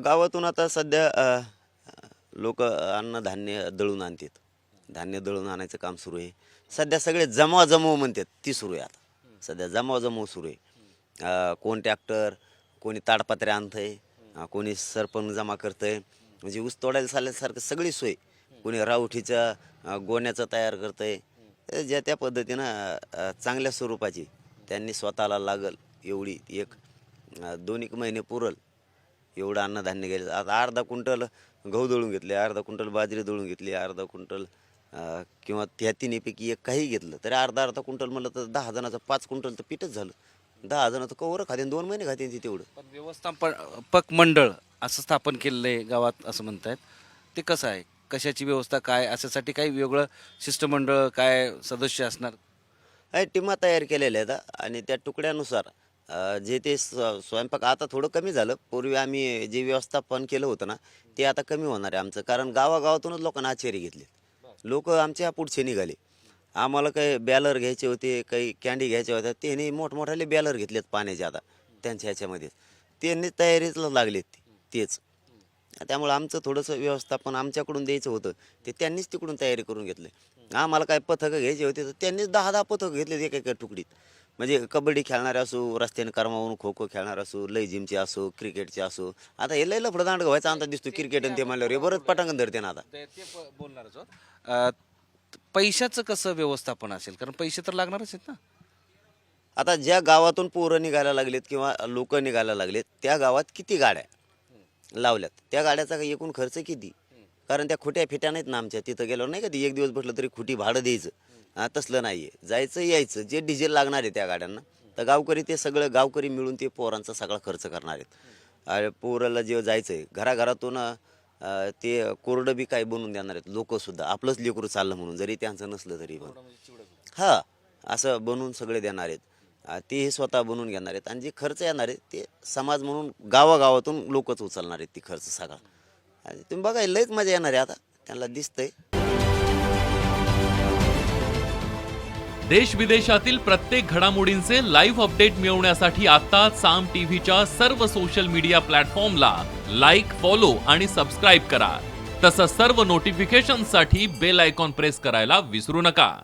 गावातून आता सध्या लोक अन्नधान्य दळून आणतात. धान्य दळून आणायचं काम सुरू आहे. सध्या सगळे जमाव म्हणतात ती सुरू आहे आता. सध्या जमाव सुरू आहे. कोण ट्रॅक्टर कोणी ताडपत्रे आणतंय कोणी सरपण जमा करतंय. म्हणजे ऊस तोडायला चालल्यासारखं सगळी सोय. कोणी रावठीच्या गोण्याचं तयार करतंय. ज्या त्या पद्धतीनं चांगल्या स्वरूपाची त्यांनी स्वतःला लागल एवढी एक दोन एक महिने पुरल. एवढं अन्नधान्य गेलं. आता अर्धा क्विंटल गहू दळून घेतले अर्धा क्विंटल बाजरी दळून घेतली अर्धा क्विंटल किंवा त्या तिन्हीपैकी एक काही घेतलं तरी अर्धा अर्धा क्विंटल म्हणलं तर दहा जणाचं पाच क्विंटल तर पीठच झालं. दहा जणाचं कवर खाते दोन महिने खाते ती तेवढं. पण व्यवस्थापन पक मंडळ असं स्थापन केलेलं आहे गावात असं म्हणतायत. ते कसं आहे? कशाची व्यवस्था काय? अशासाठी काही वेगळं शिष्टमंडळ काय सदस्य असणार? आहे टीमा तयार केलेल्या आहेत आणि त्या तुकड्यानुसार जे ते स्व- स्वयंपाक आता थोडं कमी झालं. पूर्वी आम्ही जे व्यवस्थापन केलं होतं ना ते आता कमी होणार आहे आमचं. कारण गावागावातूनच लोकांना आश्चर्य घेतले. लोक आमच्या पुढचे निघाले. आम्हाला काही बॅलर घ्यायचे होते काही कॅन्डी घ्यायच्या होत्या. त्यांनी मोठमोठाले बॅलर घेतलेत पाण्याचे आता त्यांच्या ह्याच्यामध्ये. त्यांनी तयारीला लागलेत ते- तेच. त्यामुळे आमचं थोडंसं व्यवस्थापन आमच्याकडून द्यायचं होतं. ते त्यांनीच तिकडून तयारी करून घेतले. आम्हाला काय पथकं घ्यायचे होते तर त्यांनीच दहा दहा पथकं घेतले एका एका तुकडीत. म्हणजे कबड्डी खेळणारे असो रस्त्याने करमावून खो खो खेळणार असो लय जिमचे असो क्रिकेटचे असो आता हे लय लफडदांड व्हायचा अंदाज दिसतो क्रिकेट आणि ते म्हणल्यावर हे बरंच पटांगण धरते ना आता. ते ते प- बोलणारच आहोत. अं, पैशाचं कसं व्यवस्थापन असेल? कारण पैसे तर लागणारच आहेत ना. आता ज्या गावातून पोरं निघायला लागलेत किंवा लोक निघायला लागलेत त्या गावात किती गाड्या लावल्यात? त्या गाड्याचा एकूण खर्च किती? कारण त्या खोट्या फिट्या नाहीत ना आमच्या. तिथं गेलो नाही का ती एक दिवस बसलं तरी खोटी भाडं द्यायचं. हा तसलं नाही आहे जायचं यायचं. जे डिझेल लागणार आहे त्या गाड्यांना. तर गावकरी ते सगळं गावकरी मिळून ते पोरांचा सगळा खर्च करणार आहेत. पोराला जे जायचं आहे घराघरातून ते कोरडं बी काय बनवून देणार आहेत. लोकंसुद्धा आपलंच लेकरू चाललं म्हणून. जरी त्यांचं नसलं तरी पण. हा असं बनवून सगळे देणार आहेत. ते हे स्वतः बनवून घेणार आहेत. आणि जे खर्च येणार आहेत ते समाज म्हणून गावागावातून लोकच उचलणार आहेत ती खर्च सगळा. आणि तुम्ही बघा लयच मजा येणार आहे आता. त्यांना दिसतंय. देश विदेशातील प्रत्येक घडामोडींचे लाईव्ह अपडेट मिळवण्यासाठी आता साम टीव्हीच्या सर्व सोशल मीडिया प्लॅटफॉर्मला लाईक फॉलो आणि सबस्क्राईब करा. तसंच सर्व नोटिफिकेशनसाठी बेल आयकॉन प्रेस करायला विसरू नका.